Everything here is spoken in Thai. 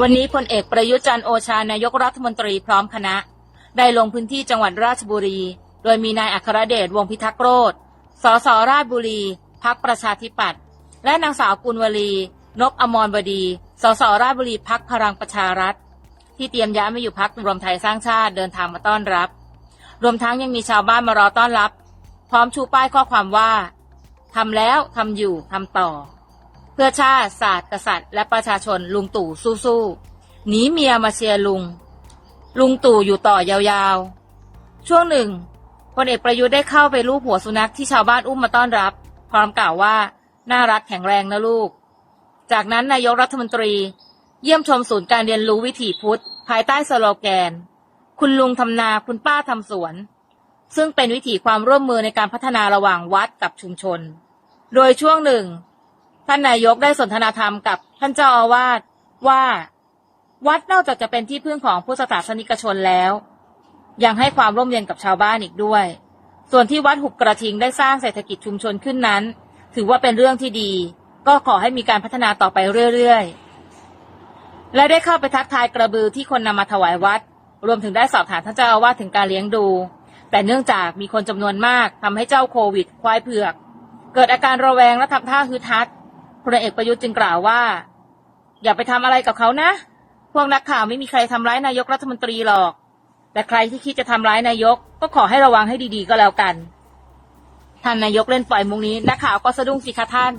วันนี้พลเอกประยุจันโอชานายกรัฐมนตรีพร้อมคณะ ได้ลงพื้นที่จังหวัดราชบุรี โดยมีนายอัครเดชวงพิทักษ์โรธสสราชบุรี พักประชาธิปัตย์และนางสาวกุลวลีนกอมรบดีสสราชบุรีพักพลังประชารัฐ ที่เตรียมย้ายมาอยู่พักรวมไทยสร้างชาติเดินทางมาต้อนรับ รวมทั้งยังมีชาวบ้านมารอต้อนรับ พร้อมชูป้ายข้อความว่าทำแล้วทำอยู่ทำต่อ เพื่อชาติศาสตร์กษัตริย์ และประชาชนลุงตู่สู้ๆหนีเมียมาเชียร์ลุง ลุงตู่อยู่ต่อยาวๆ ช่วงหนึ่งพลเอกประยุทธ์ได้เข้าไปลูบหัวสุนัขที่ชาวบ้านอุ้มมาต้อนรับ พร้อมกล่าวว่าน่ารักแข็งแรงนะลูก จากนั้นนายกรัฐมนตรี เยี่ยมชมศูนย์การเรียนรู้วิถีพุทธ ภายใต้สโลแกน คุณลุงทำนาคุณป้าทำสวน ซึ่งเป็นวิถีความร่วมมือในการพัฒนาระหว่างวัดกับชุมชน โดยช่วงหนึ่ง ท่านนายกได้สนทนาธรรมกับท่านเจ้าอาวาสว่าวัดนอกจากจะเป็นที่พึ่งของผู้ศาสนิกชนแล้ว ยังให้ความร่มเย็นกับชาวบ้านอีกด้วย ส่วนที่วัดหุบกระทิงได้สร้างเศรษฐกิจชุมชนขึ้นนั้น ถือว่าเป็นเรื่องที่ดี ก็ขอให้มีการพัฒนาต่อไปเรื่อยๆ และได้เข้าไปทักทายกระบือที่คนนำมาถวายวัด รวมถึงได้สอบถามท่านเจ้าอาวาสถึงการเลี้ยงดู แต่เนื่องจากมีคนจำนวนมากทำให้เจ้าโควิด ควายเผือก เกิดอาการระแวงและทำท่าฮึดฮัด พลเอกประยุทธ์จึงกล่าวว่า อย่าไปทำอะไรกับเขานะ พวกนักข่าวไม่มีใครทำร้ายนายกรัฐมนตรีหรอก แต่ใครที่คิดจะทำร้ายนายก ก็ขอให้ระวังให้ดีๆก็แล้วกัน ท่านนายกเล่นปล่อยมุงนี้นักข่าวก็สะดุ้งสิคะท่าน